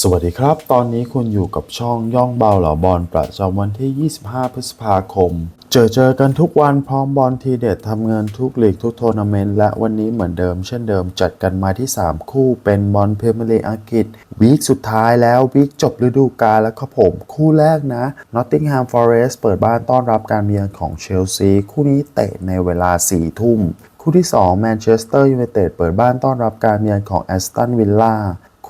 สวัสดีครับ ตอนนี้คุณอยู่กับช่องย่องเบาเหล่าบอลประจำวันที่ 25 พฤษภาคม เจอเจอกันทุกวันพร้อมบอลทีเด็ดทำเงินทุกลีกทุกทัวร์นาเมนต์และวันนี้เหมือนเดิมเช่นเดิมจัดกันมาที่ 3 คู่เป็นบอลเพรเมียร์ลีกอังกฤษวีคสุดท้ายแล้ววีคจบฤดูกาลแล้วครับผม คู่แรกนะ Nottingham Forest เปิดบ้านต้อนรับการเยือนของเชลซีคู่นี้เตะในเวลา 4 ทุ่มคู่ที่2 Manchester United เปิดบ้านต้อนรับการเยือนของ Aston Villa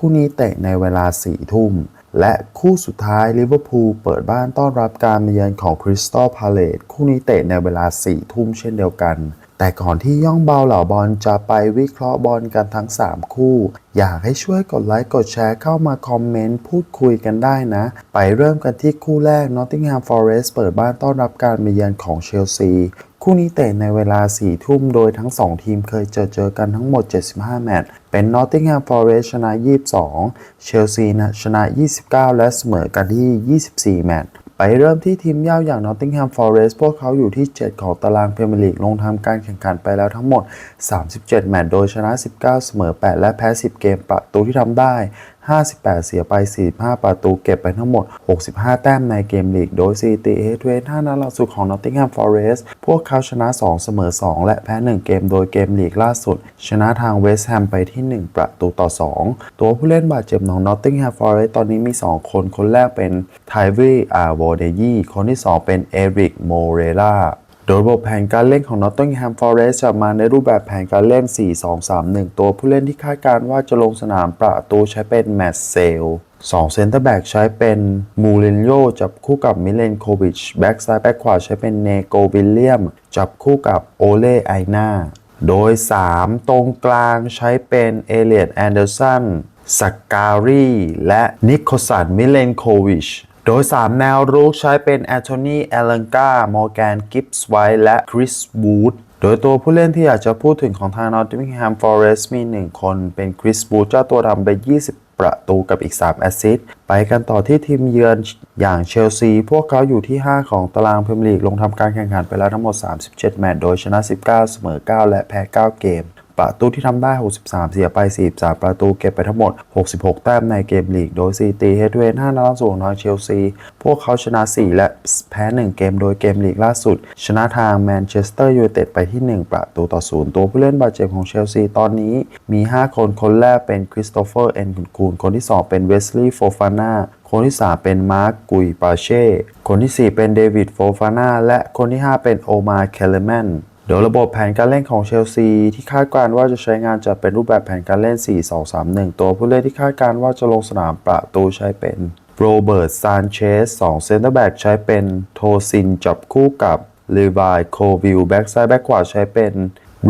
คู่นี้เตะในเวลา 4 ทุ่ม และคู่สุดท้ายลิเวอร์พูลเปิดบ้านต้อนรับการมาเยือนของคริสตัลพาเลตคู่นี้เตะในเวลา 4 ทุ่มเช่นเดียวกัน แต่ก่อนที่ย่องเบาเหล่าบอลจะไปวิเคราะห์บอลกันทั้ง 3 คู่ อยากให้ช่วยกดไลค์กดแชร์เข้ามาคอมเมนต์พูดคุยกันได้นะ ไปเริ่มกันที่คู่แรก Nottingham Forest เปิดบ้านต้อนรับการมาเยือนของเชลซีคู่นี้เตะในเวลา 4 ทุ่มโดยทั้ง 2 ทีมเคยเจอเจอกันทั้งหมด 75 แมตช์ เป็น Nottingham Forest ชนะ 22 เชลซีนะชนะ 29 และเสมอกันที่ 24 แมตช์ ไปเริ่มที่ทีมเย่าอย่าง Nottingham Forest พวกเขาอยู่ที่ 7 ของตารางพรีเมียร์ลีกลงทำการแข่งขันไปแล้วทั้งหมด 37 แมตช์โดยชนะ 19 เสมอ 8 และแพ้ 10 เกมประตูที่ทำได้ 58 เสียไป 45 ประตูเก็บไปทั้งหมด 65 แต้มในเกมลีก โดย CT h เ a 5นัดล่าสุดของ Nottingham Forest พวกเขาชนะ 2 เสมอ 2 และแพ้ 1 เกมโดยเกมลีกล่าสุด ชนะทางเวสต์แฮมไปที่ 1 ประตูต่อ 2 ตัวผู้เล่นบาดเจ็บของ Nottingham Forest ตอนนี้มี 2 คน คนแรกเป็น t y v y a r v o d e y คนที่ 2 เป็น Eric Moreira โดยระบบแผนการเล่นของ Nottingham Forest จะมาในรูปแบบแผนการเล่น 4-2-3-1 ตัวผู้เล่นที่คาดการณ์ว่าจะลงสนามประตูใช้เป็นแมตเซล2เซนเตอร์แบ็กใช้เป็นมูรินโญ่จับคู่กับมิเลนโควิชแบ็กซ้ายแบ็กขวาใช้เป็นเนโกวิลเลียม จับคู่กับโอเลไอนาโดย 3 ตรงกลางใช้เป็นเอเลียดแอนเดอร์สันสักการีและนิโคสันมิเลนโควิช โดย 3 แนวรุกใช้เป็นแอนโทนีเอลังกามอร์แกน กิฟส์ไวและคริสบูดโดยตัวผู้เล่นที่อยากจะพูดถึงของทาง Nottingham Forest มี 1 คนเป็นคริสบูดเจ้าตัวทำไป 20 ประตูกับอีก 3 แอสซิสต์ไปกันต่อที่ทีมเยือนอย่างเชลซี พวกเขาอยู่ที่ 5 ของตารางพรีเมียร์ลีกลงทำการแข่งขันไปแล้วทั้งหมด 37 แมตช์โดยชนะ 19 เสมอ 9 และแพ้ 9 เกม ประตูที่ทำได้ 63 เสียไป 43 ประตูเก็บไปทั้งหมด 66 แต้มในเกมลีก โดยซีตีเฮดเวน5นัดล่าสุดของทเชลซี พวกเขาชนะ 4 และแพ้ 1 เกมโดยเกมลีกล่าสุด ชนะทางแมนเชสเตอร์ยูไนเต็ดไปที่ 1 ประตูต่อ 0 ตัวผู้เล่นบาดเจ็บของเชลซีตอนนี้มี 5 คน คนแรกเป็นคริสโตเฟอร์ เอ็นคูนคนที่ 2 เป็นเวสลีย์โฟฟาน่าคนที่ 3 เป็นมาร์กกุยปาเช่ คนที่ 4 เป็นเดวิดโฟฟาน่าและคนที่ 5 เป็นโอมาเคเลแมน โดยระบบแผนการเล่นของเชลซีที่คาดการว่าจะใช้งานจะเป็นรูปแบบแผนการเล่น 4-2-3-1 ตัวผู้เล่นที่คาดการว่าจะลงสนามประตูใช้เป็นโรเบิร์ตซานเชส2เซนเตอร์แบ็กใช้เป็นโทซินจับคู่กับลีวายโควิลแบ็กซ้ายแบ็กขวาใช้เป็น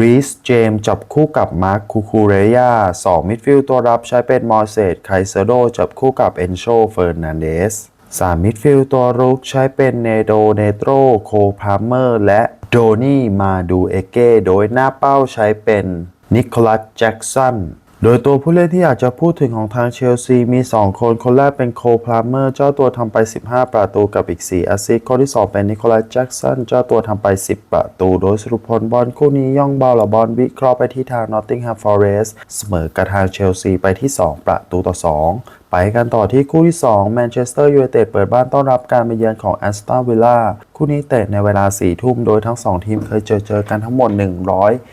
รีสเจมจับคู่กับมาร์คคูคูเรยา2มิดฟิลด์ตัวรับใช้เป็นมอร์เซตไคเซโดจับคู่กับเอนโชเฟอร์นันเดสสามมิดฟิลด์ตัวรุกใช้เป็นเนโดเนโตรโคพาร์เมอร์ และ โดนี่มาดูเอเก้โดยหน้าเป้าใช้เป็นนิโคลัสแจ็กสันโดยตัวผู้เล่นที่อยากจะพูดถึงของทางเชลซีมี 2 คน คนแรกเป็นโคพลาเมอร์เจ้าตัวทำไป 15 ประตูกับอีก 4 แอสซิสต์คนที่ 2 เป็นนิโคลัสแจ็กสันเจ้าตัวทำไป 10 ประตู โดยสรุปผลบอลคู่นี้ย่องเบาละบอลวิเคราะห์ไปที่ทาง Nottingham Forest เสมอกับทางเชลซีไปที่ 2 ประตูต่อ 2 ไปกันต่อที่คู่ที่2แมนเชสเตอร์ยูไนเต็ดเปิดบ้านต้อนรับการมาเยือนของแอสตันวิลล่าคู่นี้เตะในเวลา4ทุ่มโดยทั้ง 2 ทีมเคยเจอเจอกันทั้งหมด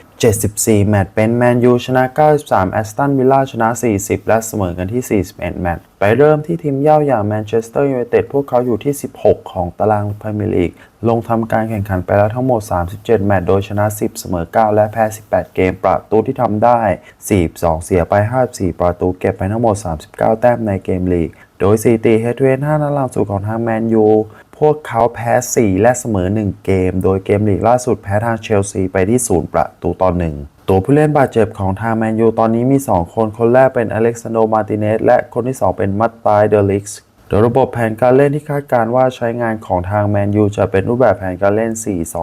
174 แมตช์เป็นแมนยูชนะ 93 แอสตันวิลล่าชนะ 40 และเสมอกันที่ 41 แมตช์ ไปเริ่มที่ทีมเย่าอย่างแมนเชสเตอร์ยูไนเต็ดพวกเขาอยู่ที่ 16 ของตารางพรีเมียร์ลีก ลงทำการแข่งขันไปแล้วทั้งหมด 37 แมตช์โดยชนะ 10 เสมอ 9 และแพ้ 18 เกมประตูที่ทำได้ 42 เสียไป 54 ประตูเก็บไปทั้งหมด 39 แต้มในเกมลีก โดยซีตีเฮดเวน5นัดหลังสุดของทางแมนยูพวกเขาแพ้ 4 และเสมอ 1 เกม โดยเกมลีกล่าสุดแพ้ทางเชลซีไปที่ 0 ประตูต่อ1 ตัวผู้เล่นบาดเจ็บของทางแมนยูตอนนี้มี 2 คน คนแรกเป็นอเล็กซานโดมาติเนสและคนที่ 2 เป็นมัตตายเดลิกส์ โดยระบบแผนการเล่นที่คาดการว่าใช้งานของทางแมนยูจะเป็นรูปแบบแผนการเล่น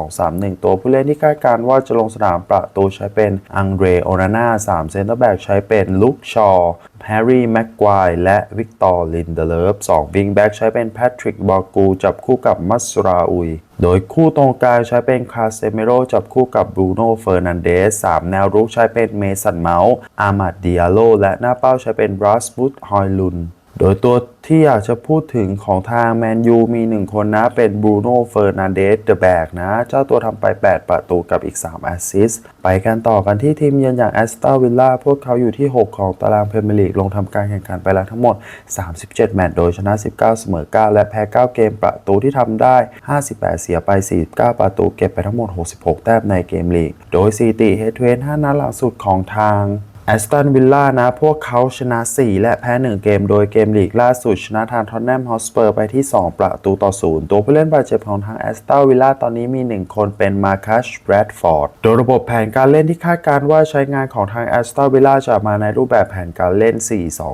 4-2-3-1 ตัวผู้เล่นที่คาดการว่าจะลงสนามประตูใช้เป็นอังเดรโอนาน่า3เซนเตอร์แบ็กใช้เป็นลุคชอร์แฮร์รี่แม็กควายและวิกตอร์ลินเดเลฟ2วิงแบ็กใช้เป็นแพทริกบอร์กูจับคู่กับมัสราอุย โดยคู่ตรงกลางใช้เป็นคาเซเมโรจับคู่กับบรูโน่เฟอร์นันเดส3แนวรุกใช้เป็นเมสันเมาส์อามาดดิอาโลและหน้าเป้าใช้เป็นบรัสบุตฮอยลุน โดยตัวที่อยากจะพูดถึงของทางแมนยูมี 1 คนนะ เป็นบรูโน่เฟอร์นันเดสเดอะแบกนะ เจ้าตัวทำไป 8 ประตูกับอีก 3 แอสซิสต์ไปกันต่อกันที่ทีมเยือนอย่างแอสตันวิลล่าพวกเขาอยู่ที่ 6 ของตารางพรีเมียร์ลีกลงทำการแข่งขันไปแล้วทั้งหมด 37 แมตช์โดยชนะ 19 เสมอ 9 และแพ้ 9 เกมประตูที่ทำได้ 58 เสียไป 49 ประตูเก็บไปทั้งหมด 66 แต้มในเกมลีก โดยสถิติเฮดเทน5นัดหลังสุดของทาง แอสตันวิลล่านะ พวกเขาชนะ 4 และแพ้ 1 เกม โดยเกมลีกล่าสุด ชนะทางทอนแนมฮอสเปอร์ไปที่ 2 ประตูต่อ 0 ตัวผู้เล่นบาดเจ็บของทางแอสตันวิลล่าตอนนี้มี 1 คนเป็นมาคัชแบรดฟอร์ด โดยระบบแผนการเล่นที่คาดการว่าใช้งานของทางแอสตันวิลล่าจะมาในรูปแบบแผนการเล่น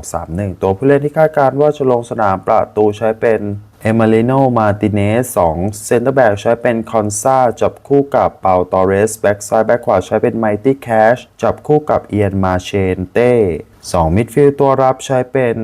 4-2-3-1 ตัวผู้เล่นที่คาดการว่าจะลงสนามประตูใช้เป็น เอมาลิโนมาติเนส2เซนเตอร์แบ็กใช้เป็นคอนซาจับคู่กับเปาตอเรส แบ็กซ้ายแบ็กขวาใช้เป็นไมตี้แคชจับคู่กับเอียนมาเชนเต้2มิดฟิลด์ตัวรับใช้เป็น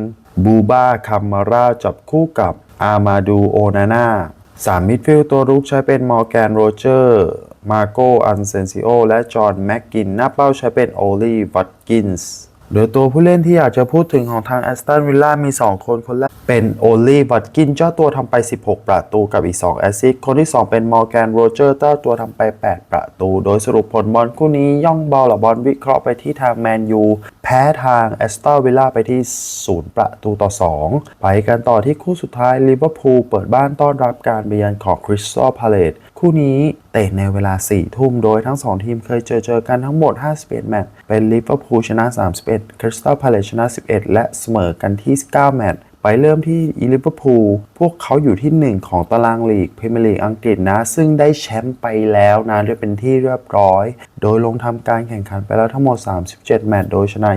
บูบาคัมมาราจับคู่กับอามาดูโอนาน่า3มิดฟิลด์ตัวรุกใช้เป็นมอร์แกนโรเจอร์มาโกอันเซนซิโอและจอห์นแม็กกิน หน้าเป้าใช้เป็นโอลีวัตกินส์ โดยตัวผู้เล่นที่อยากจะพูดถึงของทางแอสตันวิลล่ามี 2 คนคนแรกเป็นโอลีวัตกินเจ้าตัวทำไป 16 ประตูกับอีก 2 แอสซิสคนที่ 2 เป็นมอร์แกนโรเจอร์เจ้าตัวทำไป 8 ประตู โดยสรุปผลบอลคู่นี้ย่องบอลหรือบอลวิเคราะห์ไปที่ทางแมนยู พ้ทางแอสตันวิลล่าไปที่ 0 ประตูต่อ 2 ไปกันต่อที่คู่สุดท้ายลิเวอร์พูลเปิดบ้านต้อนรับการเยือนของคริสตัลพาเลตคู่นี้เตะในเวลา 4 ทุ่มโดยทั้ง 2 ทีมเคยเจอเจอกันทั้งหมด 51 แมตช์เป็นลิเวอร์พูลชนะ 31 คริสตัลพาเลตชนะ 11 และเสมอกันที่ 9 แมตช์ ไปเริ่มที่ลิเวอร์พูลพวกเขาอยู่ที่ 1 ของตารางลีกพรีเมียร์ลีกอังกฤษนะ ซึ่งได้แชมป์ไปแล้วนะด้วยเป็นที่เรียบร้อย โดยลงทำการแข่งขันไปแล้วทั้งหมด 37 แมตช์โดยชนะ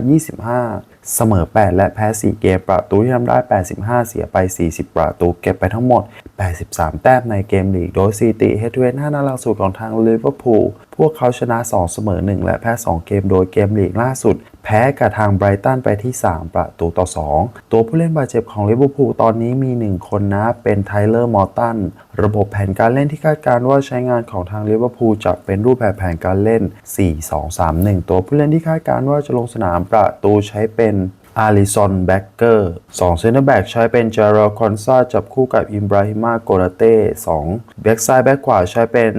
25 เสมอ 8 และแพ้ 4 เกม ประตูที่ทำได้ 85 เสียไป 40 ประตู เก็บไปทั้งหมด 83 แต้มในเกมลีก โดยสถิติเฮดเวน5นัดล่าสุดของทางลิเวอร์พูล พวกเขาชนะ 2 เสมอ 1 และแพ้ 2 เกม โดยเกมลีกล่าสุด แพ้กับทางไบรตันไปที่ 3 ประตูต่อ 2 ตัวผู้เล่นบาดเจ็บของลิเวอร์พูลตอนนี้มี 1 คนนะ เป็นไทเลอร์ มอร์ตัน ระบบแผนการเล่นที่คาดการณ์ว่าใช้งานของทางลิเวอร์พูลจะเป็นรูปแบบแผนการเล่น 4-2-3-1 ตัวผู้เล่นที่คาดการณ์ว่าจะลงสนามประตูใช้เป็น อาริซอนแบ็กเกอร์2เซนเตอร์แบ็กใช้เป็นจาร์คอนซาจับคู่กับอิมบราฮิมาโกนาเต้2แบ็กซ้ายแบ็กขวาใช้เป็น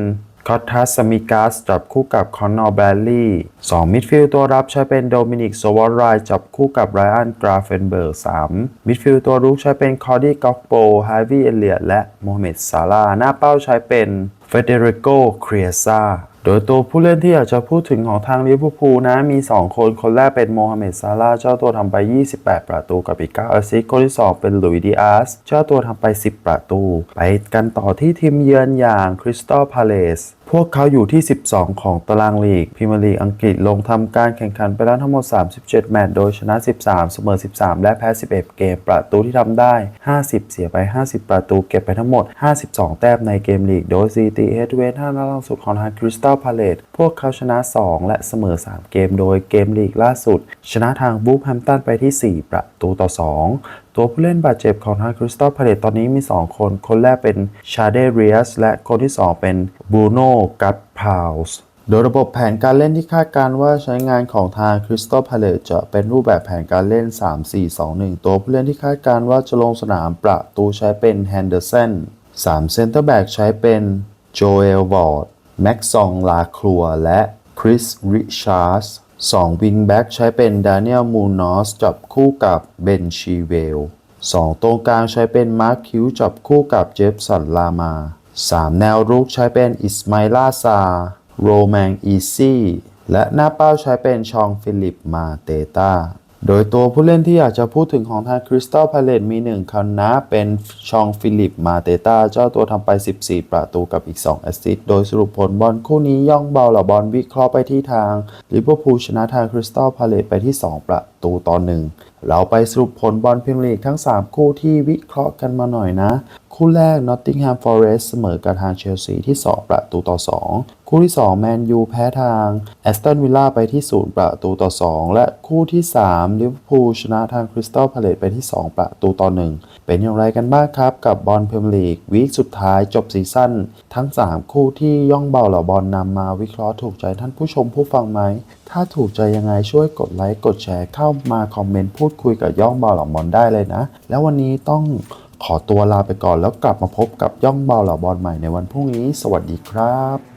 คอตทัสมิกัสจับคู่กับคอนนอร์แบลลี่2มิดฟิลด์ตัวรับใช้เป็นโดมินิกโซวอรไรจับคู่กับไรอันกราเฟนเบิร์ก3มิดฟิลด์ตัวรุกใช้เป็นคอร์ดี้กอกโปฮาวิเอเลียและโมฮัมเหม็ดซาลาหน้าเป้าใช้เป็นเฟเดริโกเครียซา โดยตัวผู้เล่นที่อยากจะพูดถึงของทางลิเวอร์พูลนะมี 2 คน คนแรกเป็นโมฮัมเหม็ดซาลาเจ้าตัวทำไป 28 ประตูกับอีก9แอสซิสต์คนที่ 2 เป็นหลุยส์ดิอาสเจ้าตัวทำไป 10 ประตู ไปกันต่อที่ทีมเยือนอย่างคริสตัลพาเลส วกเขาอยู่ที่ 12 ของตารางลีกพรีเมียร์ลีกอังกฤษลงทำการแข่งขันไปแล้วทั้งหมด 37 แมตช์โดยชนะ 13 เสมอ 13 และแพ้ 11 เกม ประตูที่ทำได้ 50 เสียไป 50 ประตูเก็บไปทั้งหมด 52 แต้มในเกมลีก โดยซีตีเฮดเวน5นัดล่าสุดของทางคริสตัลพาเลตพวกเขาชนะ 2 และเสมอ 3 เกม โดยเกมลีกล่าสุด ชนะทางบูฟแฮมตันไปที่ 4 ประตูต่อ 2 ตัวผู้เล่นบาดเจ็บของทางคริสตัลพาเลตตอนนี้มี 2 คน คนแรกเป็นชาเดเรียสและคนที่ 2 เป็นบูโน่กัตพาวส์โดยระบบแผนการเล่นที่คาดการว่าใช้งานของทางคริสตัลพาเลตจะเป็นรูปแบบแผนการเล่น 3-4-2-1 ตัวผู้เล่นที่คาดการว่าจะลงสนามประตูใช้เป็นแฮนเดอร์สัน3เซนเตอร์แบ็กใช้เป็นโจเอลวอร์ดแม็กซองลาครัวและคริสริชาร์ส 2วิงแบ็กใช้เป็นดานิเอลมูนอสจับคู่กับเบนชีเวล 2 ตรงกลางใช้เป็นมาร์คคิวจับคู่กับเจฟสันลามา 3 แนวรุกใช้เป็นอิสมาลาซา โรแมงอีซี่ และหน้าเป้าใช้เป็นชองฟิลิปมาเตตา โดยตัวผู้เล่นที่อยากจะพูดถึงของทางคริสตัลพาเลตมีหนึ่งคนนะเป็นชองฟิลิปมาเตตาเจ้าตัวทำไป 14 ประตูกับอีก 2 แอสซิสต์โดยสรุปผลบอลคู่นี้ย่องเบาเหล่าบอลวิเคราะห์ไปที่ทางลิเวอร์พูลชนะทางคริสตัลพาเลตไปที่ 2 ประตูต่อหนึ่งเราไปสรุปผลบอลพรีเมียร์ลีกทั้ง 3 คู่ที่วิเคราะห์กันมาหน่อยนะ คู่แรก Nottingham Forest เสมอกับทางเชลซีที่ 2 ประตูต่อ 2 คู่ที่ 2 แมนยูแพ้ทาง a อสตันวิลล่าไปที่ 0 ประตูต่อ 2 และคู่ที่3ลิเวอร์พูลชนะทางคริสตัลพาเลตไปที่ 2 ประตูต่อ 1 เป็นอย่างไรกันบ้างครับ กับบอลเพรเมียร์ลีกวีคสุดท้ายจบซีซั่นทั้ง 3 คู่ที่ย่องเบาเหล่าบอลนำมาวิเคราะห์ถูกใจท่านผู้ชมผู้ฟังไหม ถ้าถูกใจยังไงช่วยกดไลค์กดแชร์เข้ามาคอมเมนต์พูดคุยกับย่องเบาเหล่าบอลได้เลยนะ แล้ววันนี้ต้อง ขอตัวลาไปก่อนแล้วกลับมาพบกับย่องเบาเหล่าบอลใหม่ในวันพรุ่งนี้ สวัสดีครับ